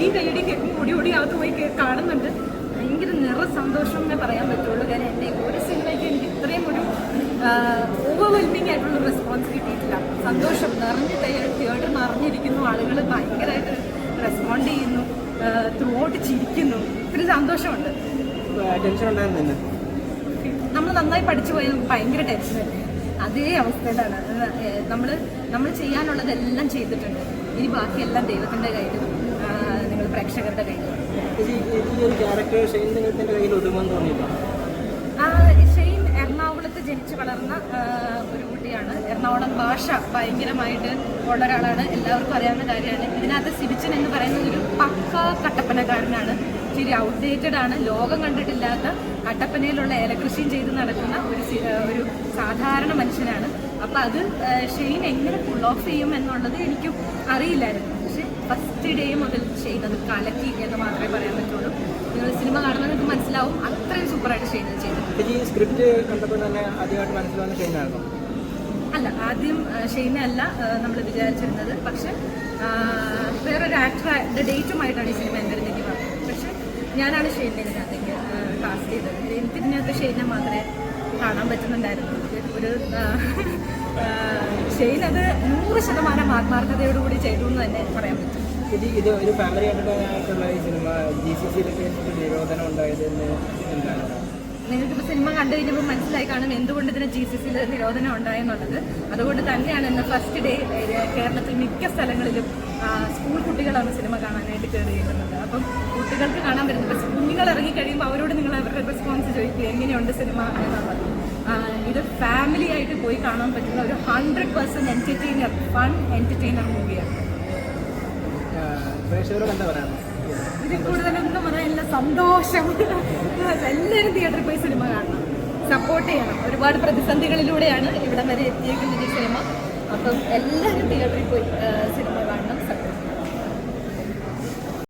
ചിരിയും കയ്യടിയും കേൾക്കും ഓടി ഓടി അകത്ത് പോയി കാണുന്നുണ്ട്. ഭയങ്കര നിറ സന്തോഷം എന്നേ പറയാൻ പറ്റുള്ളൂ. കാരണം എന്റെ ഒരു സിനിമയ്ക്ക് എനിക്ക് ഇത്രയും ഒരു ഓവർവെൽമിംഗ് ആയിട്ടുള്ള റെസ്പോൺസ് കിട്ടിയിട്ടില്ല. സന്തോഷം നിറഞ്ഞ് തിയേറ്റർ നിറഞ്ഞിരിക്കുന്നു. ആളുകൾ ഭയങ്കരമായിട്ട് റെസ്പോണ്ട് ചെയ്യുന്നു. ത്രൂ ഔട്ട് ചിരിക്കുന്നു. ഇത്ര സന്തോഷമുണ്ട്. ടെൻഷൻ ഉണ്ടായിരുന്നു നമ്മൾ നന്നായി പഠിച്ചു പോയാൽ ഭയങ്കര ടെൻഷൻ അതേ അവസ്ഥയിലാണ്. നമ്മൾ നമ്മൾ ചെയ്യാനുള്ളതെല്ലാം ചെയ്തിട്ടുണ്ട്. ഇനി ബാക്കിയെല്ലാം ദൈവത്തിന്റെ കയ്യിൽ പ്രേക്ഷകരുടെ കയ്യിലും. ചേച്ചി ഈ ഒരു ക്യാരക്ടർ ഷെയ്ൻ എറണാകുളത്ത് ജനിച്ചു വളർന്ന ഒരു കുട്ടിയാണ്. എറണാകുളം ഭാഷ ഭയങ്കരമായിട്ട് ഉള്ള ഒരാളാണ്. എല്ലാവർക്കും അറിയാവുന്ന കാര്യമാണ്. ഇതിനകത്ത് സിബിച്ചൻ എന്ന് പറയുന്നത് ഒരു പക്ക കട്ടപ്പനക്കാരനാണ്. ഇച്ചിരി ഔട്ട്ഡേറ്റഡ് ആണ്. ലോകം കണ്ടിട്ടില്ലാത്ത കട്ടപ്പനയിലുള്ള ഏലകൃഷിയും ചെയ്ത് നടക്കുന്ന ഒരു ഒരു സാധാരണ മനുഷ്യനാണ്. അപ്പം അത് ഷെയിൻ എങ്ങനെ പുൾ ഓഫ് ചെയ്യും എന്നുള്ളത് എനിക്കും അറിയില്ലായിരുന്നു. ഫസ്റ്റ് ഡേ മുതൽ ചെയ്തത് കലക്കി എന്ന് മാത്രമേ പറയാൻ പറ്റുള്ളൂ. നിങ്ങൾ സിനിമ കാണുമ്പോൾ നിങ്ങൾക്ക് മനസ്സിലാവും. അത്രയും സൂപ്പറായിട്ട് ചെയ്തത് ചെയ്തിട്ടുണ്ട് ഈ സ്ക്രിപ്റ്റ് കണ്ടപ്പോൾ തന്നെ ആദ്യമായിട്ട് മനസ്സിലാവുന്ന ഷെയ്നായിരുന്നു അല്ല ആദ്യം ഷെയ്നല്ല നമ്മൾ വിചാരിച്ചിരുന്നത്. പക്ഷെ വേറൊരു ആക്ടറുടെ ഡേറ്റുമായിട്ടാണ് ഈ സിനിമ എന്റെ അടുത്തേക്ക് പറഞ്ഞത് പക്ഷെ ഞാനാണ് ഷെയ്നെ ഇതിനകത്തേക്ക് കാസ്റ്റ് ചെയ്തത്. എനിക്ക് ഇതിനകത്ത് ഷെയ്നെ മാത്രമേ കാണാൻ പറ്റുന്നുണ്ടായിരുന്നു ഒരു ഷെയ്ൻ അത് നൂറ് ശതമാനം ആത്മാർത്ഥതയോടുകൂടി ചെയ്തു എന്ന് തന്നെ പറയാൻ പറ്റും. ഇത് ഇത് ഒരു ഫാമിലി ആയിട്ടുള്ള ഈ സിനിമ ജി സി സിയിലൊക്കെ നിരോധനം ഉണ്ടായത് എന്താണ്? നിങ്ങൾക്കിപ്പോൾ സിനിമ കണ്ടു കഴിഞ്ഞപ്പോൾ മനസ്സിലായി കാണും എന്തുകൊണ്ട് ഇതിന് ജി സി സിയിൽ നിരോധനം ഉണ്ടായെന്നുള്ളത്. അതുകൊണ്ട് തന്നെയാണ് ഇന്ന് ഫസ്റ്റ് ഡേ കേരളത്തിൽ മിക്ക സ്ഥലങ്ങളിലും സ്കൂൾ കുട്ടികളാണ് സിനിമ കാണാനായിട്ട് കയറി ചെയ്യുന്നത് അപ്പം കുട്ടികൾക്ക് കാണാൻ പക്ഷെ കുഞ്ഞുങ്ങൾ ഇറങ്ങി കഴിയുമ്പോൾ അവരോട് നിങ്ങൾ അവരുടെ റെസ്പോൺസ് ചോദിക്കുക എങ്ങനെയുണ്ട് സിനിമ എന്നുള്ളത്. ഇത് ഫാമിലി ആയിട്ട് പോയി കാണാൻ പറ്റുന്ന ഒരു hundred percent entertainer fun entertainer മൂവിയാണ് ഇതിൽ കൂടുതലൊന്നും പറയാനില്ല സന്തോഷം. എല്ലാവരും തിയേറ്ററിൽ പോയി സിനിമ കാണണം. സപ്പോർട്ട് ചെയ്യണം. ഒരുപാട് പ്രതിസന്ധികളിലൂടെയാണ് ഇവിടം വരെ എത്തിയേക്കുന്നത് ഈ സിനിമ. അപ്പം എല്ലാവരും തിയേറ്ററിൽ പോയി സിനിമ കാണണം.